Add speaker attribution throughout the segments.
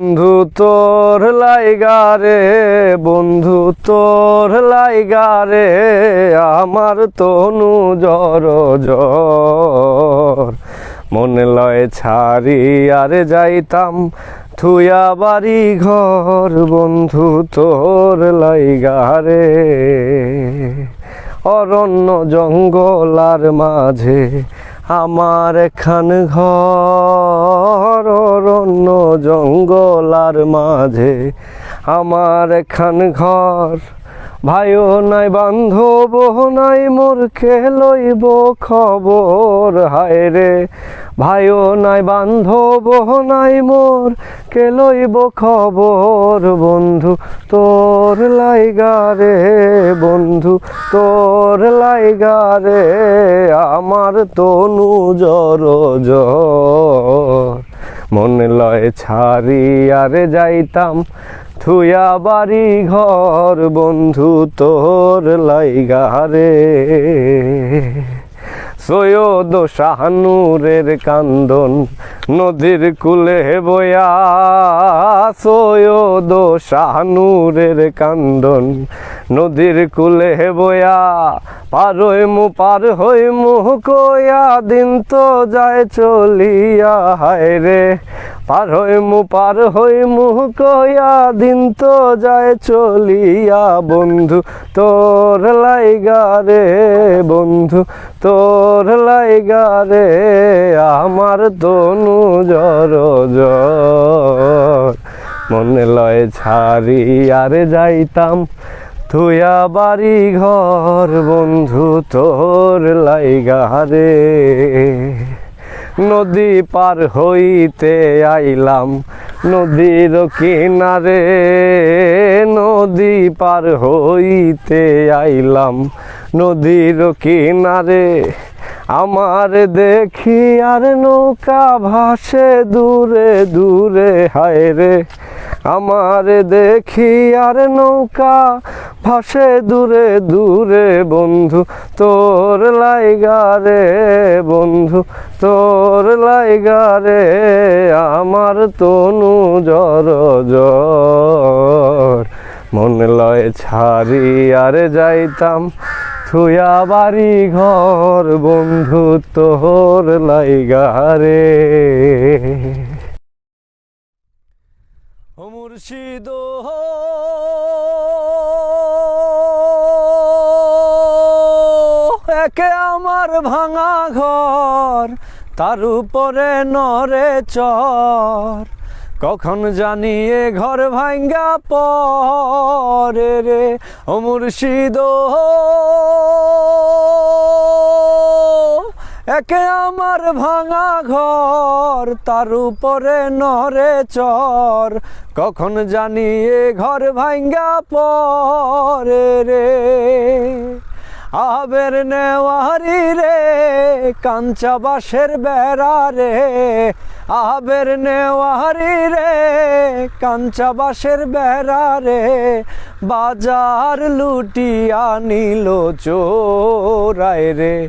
Speaker 1: বন্ধু তোর লাইগারে বন্ধু তোর লাইগারে আমার তনু জর জর। মনে লয় ছাড়ি আরে যাইতাম থুয়া বাড়ি ঘর, বন্ধু তোর লাইগারে অরণ্য জঙ্গলার মাঝে আমার খান ঘর অরণ্য জঙ্গলার মাঝে। আমার খান ঘর ভাইও নাই বান্ধব, নাই মোর কে লইব খবর, হায় রে। ভাইও নাই বান্ধব, নাই মোর কে লইব খবর, বন্ধু তোর লাইগারে বন্ধু তোর লাইগারে আমার তনু জর জর। মনে লয় ছাড়ি আরে যাইতাম থুয়া বাড়ি ঘর, বন্ধু তোর লাইগারে। সৈয়দ শাহানুরের কান্দন নদীর কুলে বয়া। সৈয়দ শাহানুরের কান্দন নদীর কুলে বয়া। পার মু, পার হই মু, কয়া দিন তো যায় চলিয়া, হায় রে। পার হই মু, পার হই মু কয়া দিন তো যায় চলিয়া বন্ধু। তোর লাইগা রে বন্ধু, তোর লাইগা রে আমার তনু জর জর। মনে লয় ছাড়ি আরে যাইতাম থুয়া বাড়ি ঘর বন্ধু, তোর লাইগা রে। নদী পার হইতে আইলাম। নদীর কিনারে নদী পার হইতে আইলাম। নদীর কিনারে আমার দেখি আর নৌকা ভাসে দূরে দূরে হায় রে আমার দেখি আর নৌকা ভাসে দূরে দূরে, বন্ধু, তোর লাইগারে বন্ধু, তোর লাইগারে আমার তনু জর জর। মন লয় ছাড়ি আর যাইতাম থুয়া বাড়ি ঘর, বন্ধু, তোর লাইগা রে। ও মুর্শিদ একে আমার ভাঙা ঘর, তার উপরে নরে চর। কখন জানিয়ে ঘর ভাঙ্গা পরে রে, ও মুর্শিদ একে আমার ভাঙা ঘর, তার উপরে নরে চর। কখন জানিয়ে ঘর ভাঙ্গা পরে রে। আবের নেওয়ারি রে, কাঞ্চা বাসের বেড়া রে। আবের নেওয়ারি রে, কাঞ্চা বাসের বেড়া রে। বাজার লুটিয়া নিল চোরায় রে।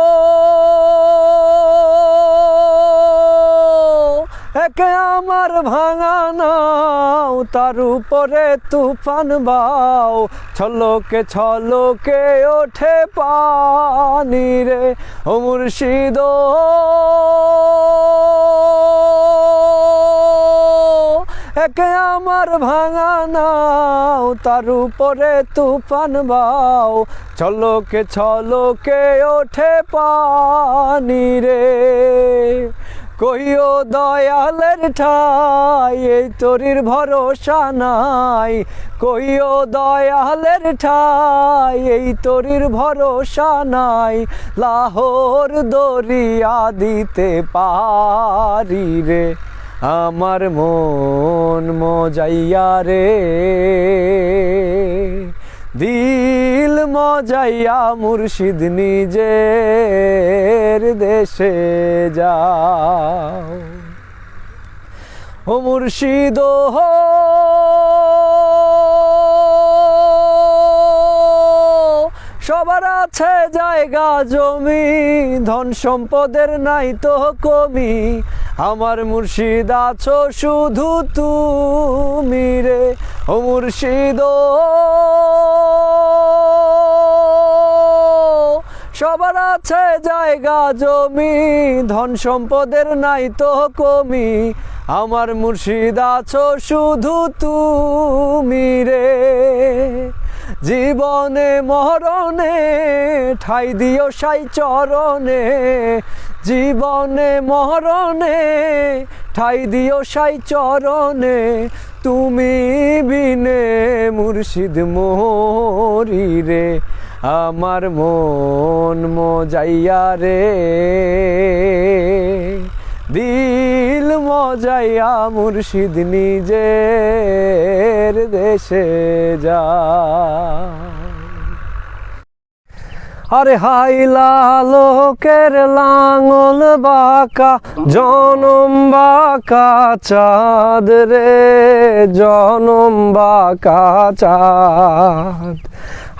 Speaker 1: একে আমার ভাঙা নাও তার উপরে তুফান বাও। ছলকে ছলকে ওঠে পানি রে, ও মুর্শিদ। একে আমার ভাঙা নাও তার উপরে তুফান বাও। ছলকে ছলকে ওঠে পানি রে। কইও দয়ালের ঠাই, এই তরির ভরসা নাই। কইও দয়ালের ঠাই, এই তরির ভরসা নাই। লাহোর দরিয়া দিতে পারি রে, আমার মন মজাইয়া রে। দিল মজাইয়া মুর্শিদ নিজের দেশে যাও। ও মুর্শিদ হো। সবার আছে জায়গা, জমি, ধন সম্পদের নাই তো কমি। আমার মুর্শিদ আছো শুধু তুমি রে। ও মুর্শিদ সবার আছে জায়গা, জমি, ধন সম্পদের নাই তো কমি। আমার মুর্শিদ আছো শুধু তুমি রে। জীবনে মরণে ঠাই দিও সাই চরণে। জীবনে মরণে ঠাই দিও সাই চরণে। তুমি বিনে মুর্শিদ মোরি রে। আমার মন মজাইয়া রে। দিল মজাইয়া মুর্শিদ নিজের দেশে যা। আরে হাইলা লোকের লাঙল বাঁকা, জনম বাঁকা চাঁদ রে, জনম বাঁকা চাঁদ।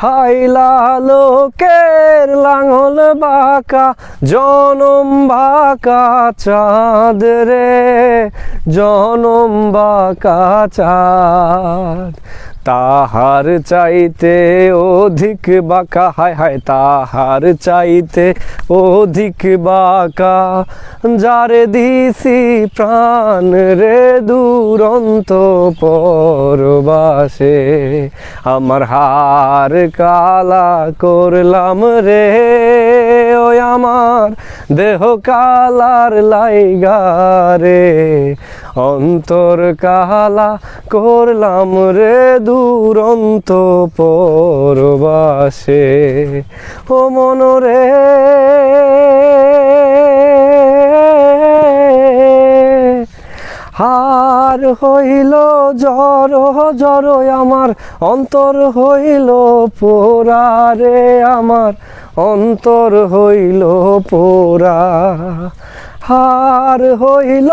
Speaker 1: হাইলা লোকের লাঙল বাঁকা জনম বাঁকা চাঁদ রে জনম বাঁকা চাঁদ। তাহার চাইতে অধিক বাঁকা, হায় হায়, তাহার চাইতে অধিক বাঁকা। যারে দিছি প্রাণ রে দুরন্ত পরবাসে, আমার হার কালা করলাম রে। আমার দেহ কালার লাইগা রে। অন্তর কালা করলাম রে দুরন্ত পরবাসে। ও মনরে। হার হইল জর জর আমার অন্তর হইল পোরা রে আমার। অন্তর হইল পোরা হার হইল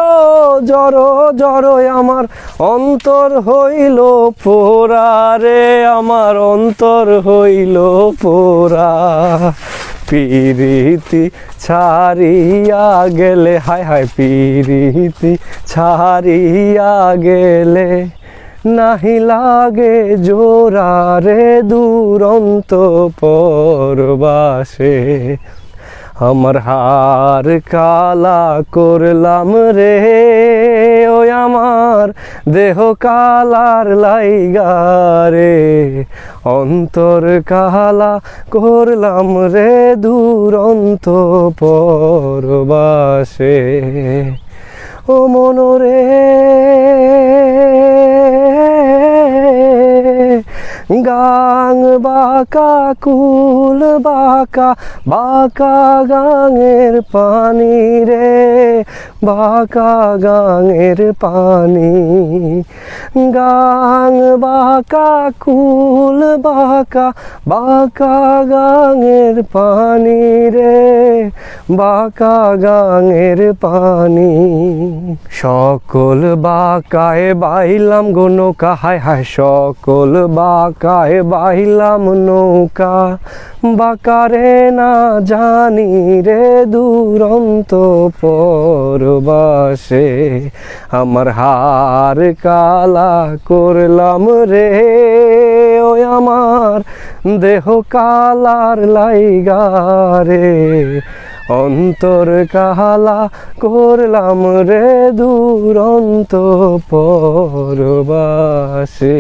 Speaker 1: জর জর আমার অন্তর হইল পোরা রে, আমার অন্তর হইল পোরা পিরিতি ছাড়িয়া গেলে, হায় হায় পিরিতি ছাড়িয়া গেলে নাহি লাগে জোরা রে দুরন্ত পরবাসে। আমার হার কালা করলাম রে, ওই আমার দেহ কালার লাইগা রে। অন্তর কালা করলাম রে দুরন্ত পরবাসে। ও মনরে গাং বাঁকা, কুল বাঁকা বাঁকা গাঙের পানি রে, বাঁকা গাঙের পানি। গাং বাঁকা, কুল বাঁকা বাঁকা গাঙের পানি রে, বাঁকা গাঙের পানি। সকল বাঁকায় বাইলাম গো নৌকা, হায় হায় সকল বাঁকায় বাহিলাম নৌকা। বাঁকারে না জানি রে দুরন্ত পরবাসে। আমার হার কালা করলাম রে ও আমার দেহ কালার লাইগা রে। অন্তর কালা করলাম রে দুরন্ত পরবাসে।